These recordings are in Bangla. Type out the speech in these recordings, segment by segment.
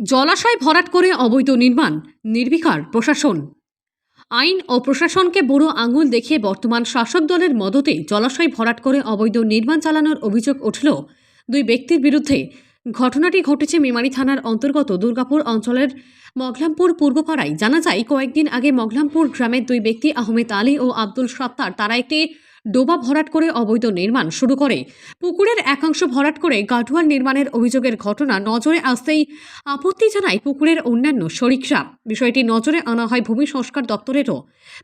জলাশয় ভরাট করে অবৈধ নির্মাণ, নির্বিকার প্রশাসন। আইন ও প্রশাসনকে বুড়ো আঙুল দেখিয়ে বর্তমান শাসক দলের মদতে জলাশয় ভরাট করে অবৈধ নির্মাণ চালানোর অভিযোগ উঠল দুই ব্যক্তির বিরুদ্ধে। ঘটনাটি ঘটেছে মেমারি থানার অন্তর্গত দুর্গাপুর অঞ্চলের মগলামপুর পূর্বপাড়ায়। জানা যায়, কয়েকদিন আগে মগলামপুর গ্রামের দুই ব্যক্তি আহমেদ আলী ও আব্দুল সত্তার, তারা একটি ডোবা ভরাট করে অবৈধ নির্মাণ শুরু করে। পুকুরের একাংশ ভরাট করে গাডওয়াল নির্মাণের অভিযোগের ঘটনা নজরে আসতেই আপত্তি জানায় পুকুরের অন্যান্য শরিকরা বিষয়টি নজরে আনা হয় ভূমি সংস্কার দপ্তরেরও।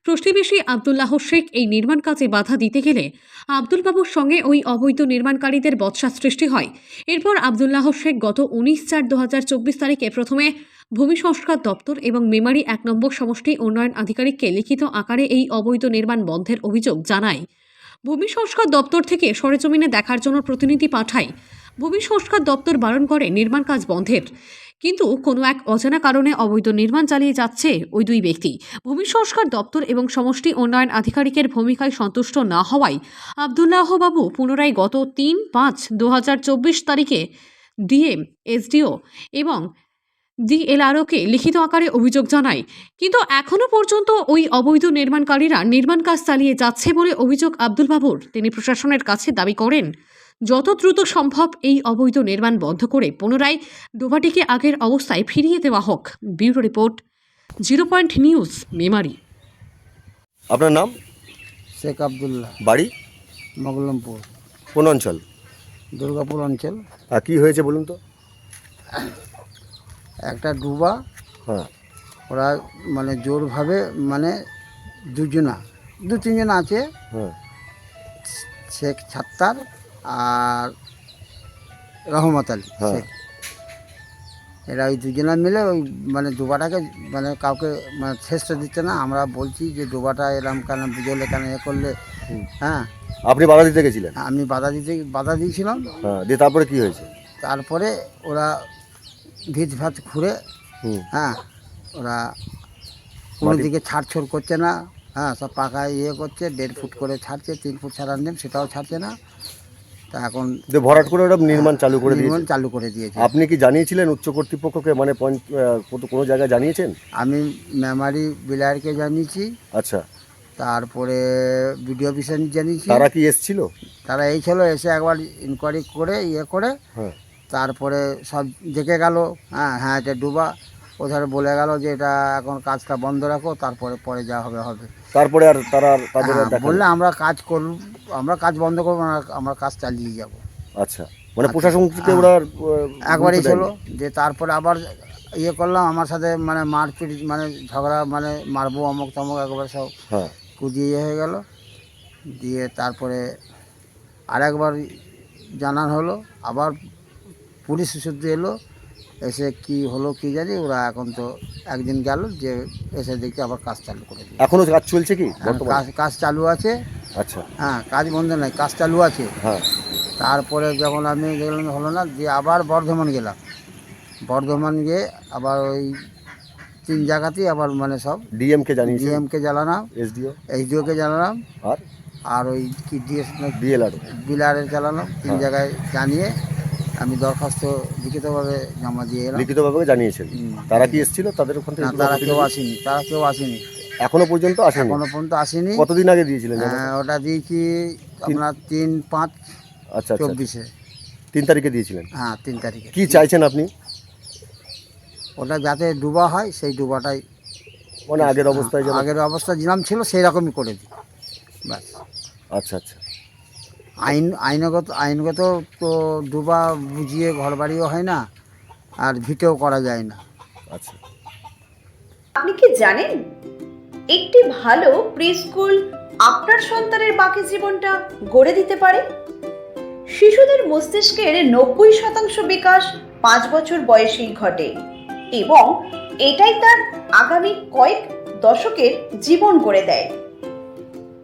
প্রতিবেশী আবদুল্লাহ শেখ এই নির্মাণ কাজে বাধা দিতে গেলে আব্দুল বাবুর সঙ্গে ওই অবৈধ নির্মাণকারীদের বৎসা সৃষ্টি হয়। এরপর আবদুল্লাহ শেখ গত উনিশ চার দু তারিখে প্রথমে ভূমি সংস্কার দপ্তর এবং মেমারি এক নম্বর সমষ্টি উন্নয়ন আধিকারিককে লিখিত আকারে এই অবৈধ নির্মাণ বন্ধের অভিযোগ জানায়। ভূমি সংস্কার দপ্তর থেকে সরেজমিনে দেখার জন্য প্রতিনিধি পাঠায়। ভূমি সংস্কার দপ্তর বারণ করে নির্মাণ কাজ বন্ধের। কিন্তু কোনো এক অজানা কারণে অবৈধ নির্মাণ চালিয়ে যাচ্ছে ওই দুই ব্যক্তি। ভূমি সংস্কার দপ্তর এবং সমষ্টি উন্নয়ন আধিকারিকের ভূমিকায় সন্তুষ্ট না হওয়ায় আবদুল্লাহ বাবু পুনরায় গত তিন পাঁচ দু তারিখে ডিএম, এসডিও এবং ডিএলআরওকে লিখিত আকারে অভিযোগ জানায়। কিন্তু এখনও পর্যন্ত ওই অবৈধ নির্মাণকারীরা নির্মাণ কাজ চালিয়ে যাচ্ছে বলে অভিযোগ আব্দুল বাবুর তিনি প্রশাসনের কাছে দাবি করেন যত দ্রুত সম্ভব এই অবৈধ নির্মাণ বন্ধ করে পুনরায় ডোবাটিকে আগের অবস্থায় ফিরিয়ে দেওয়া হোক। Bureau report zero point news Memari. আপনার নাম? শেখ আবদুল্লাহ। বাড়ি? মগলমপুর। কোন অঞ্চল? দুর্গাপুর অঞ্চল। আর কি হয়েছে বলুন তো? একটা ডুবা। হ্যাঁ। ওরা মানে জোরভাবে মানে দুজনা দু তিনজন আছে। হ্যাঁ। শেখ ছাত্তার আর রহমত আলী হ্যাঁ। শেখ। এরা ওই দুজনা মিলে ওই মানে ডোবাটাকে মানে কাউকে মানে শেষটা দিচ্ছে না। আমরা বলছি যে ডোবাটা এরম কেন বুঝলে কেন এ করলে হ্যাঁ। আপনি বাধা দিতে গেছিলেন? আমি বাধা দিতে বাধা দিয়েছিলাম। হ্যাঁ দিয়ে তারপরে কি হয়েছে? তারপরে ওরা ভিত ভাত ঘুরে হুম। হ্যাঁ ওরা কোনো দিকে ছাড়ছড় করছে না হ্যাঁ সব পাকায় ইয়ে করছে দেড় ফুট করে ছাড়ছে তিন ফুট ছাড়ার নেম সেটাও ছাড়ছে না। তা এখন ভরাট করে ওরা নির্মাণ চালু করে নির্মাণ চালু করে দিয়েছে। আপনি কি জানিয়েছিলেন উচ্চ কর্তৃপক্ষকে মানে কোনো জায়গায় জানিয়েছেন? আমি মেমারি বিলারকে জানিয়েছি। আচ্ছা। তারপরে বিডিও অফিসে জানিয়েছি। তারা কি এসছিল? তারা এই ছিল এসে একবার ইনকোয়ারি করে ইয়ে করে। হ্যাঁ। তারপরে সব দেখে গেল হ্যাঁ হ্যাঁ এটা ডুবা। ওধার বলে গেল যে এটা এখন কাজটা বন্ধ রাখো তারপরে পরে যা হবে হবে। তারপরে আর তারা হ্যাঁ, বললে আমরা কাজ করব আমরা কাজ বন্ধ করব না আমরা কাজ চালিয়ে যাব। আচ্ছা মানে প্রশাসন থেকে ওরা একবারই ছিল যে তারপরে আবার ইয়ে করলাম আমার সাথে মানে মারপিট মানে ঝগড়া মানে মারবো অমুক তমুক একবার সব হ্যাঁ। কুদিয়ে ইয়ে হয়ে গেল। দিয়ে তারপরে আরেকবার জানান হলো আবার পুলিশ শুদ্ধ এলো এসে কি হলো কি জানি ওরা এখন তো একদিন গেল যে এসে দেখি আবার কাজ চালু করে দিল। এখনও কাজ চলছে কি? হ্যাঁ, কাজ কাজ চালু আছে। আচ্ছা। হ্যাঁ কাজ বন্ধ নাই কাজ চালু আছে। হ্যাঁ। তারপরে যখন আমি দেখলাম হলো না দিয়ে আবার বর্ধমান গেলাম। বর্ধমান গিয়ে আবার ওই তিন জায়গাতেই আবার মানে সব ডিএম কে জানিয়েছেন ডিএমকে জ্বালালাম। এসডিও? এইচডিওকে জ্বালালাম। আর? আর ওই কি ডিএস ডিএলআর বিলারে চালালাম তিন হ্যাঁ। জায়গায় জানিয়ে আমি দরখাস্ত লিখিতভাবে জমা দিয়ে এলাম। লিখিতভাবে জানিয়েছেন? তারা কি এসেছিল? তাদের ওখান থেকে না তারা কেউ আসেনি তারা কেউ আসেনি। এখনও পর্যন্ত আসেনি? এখনও পর্যন্ত আসেনি। কতদিন আগে দিয়েছিলেন জানেন? হ্যাঁ, ওটা দিয়েছি আপনার তিন পাঁচ আচ্ছা আচ্ছা। চব্বিশে। তিন তারিখে দিয়েছিলেন? হ্যাঁ তিন তারিখে। কি চাইছেন আপনি? ওটা যাতে ডুবা হয় সেই ডুবাটাই। মানে আগের অবস্থায় যেন আগের অবস্থা যেরকম ছিল সেই রকমই করে দিই। ব্যাস। আচ্ছা আচ্ছা। আইন আইনগত আইনগত তো ডুবা বুঝিয়ে ঘর বাড়িও হয় না আর ভিটেও করা যায় না। আচ্ছা। আপনি কি জানেন? একটি ভালো প্রি স্কুল আপনার সন্তানের বাকি জীবনটা গড়ে দিতে পারে? শিশুদের মস্তিষ্কের নব্বই শতাংশ বিকাশ পাঁচ বছর বয়সেই ঘটে এবং এটাই তার আগামী কয়েক দশকের জীবন গড়ে দেয়।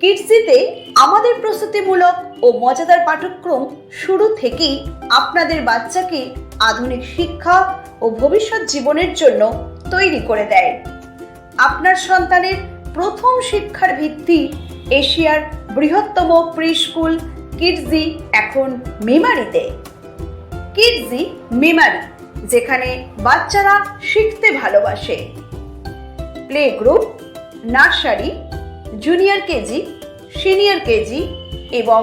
কিডসিতে আমাদের প্রস্তুতিমূলক ও মজাদার পাঠ্যক্রম শুরু থেকেই আপনাদের বাচ্চাকে আধুনিক শিক্ষা ও ভবিষ্যৎ জীবনের জন্য তৈরি করে দেয়। আপনার সন্তানের প্রথম শিক্ষার ভিত্তি এশিয়ার বৃহত্তম প্রি স্কুল কিডজি এখন মেমারিতে। কিডজি মেমারি, যেখানে বাচ্চারা শিখতে ভালোবাসে। Play group nursery, junior KG, senior KG এবং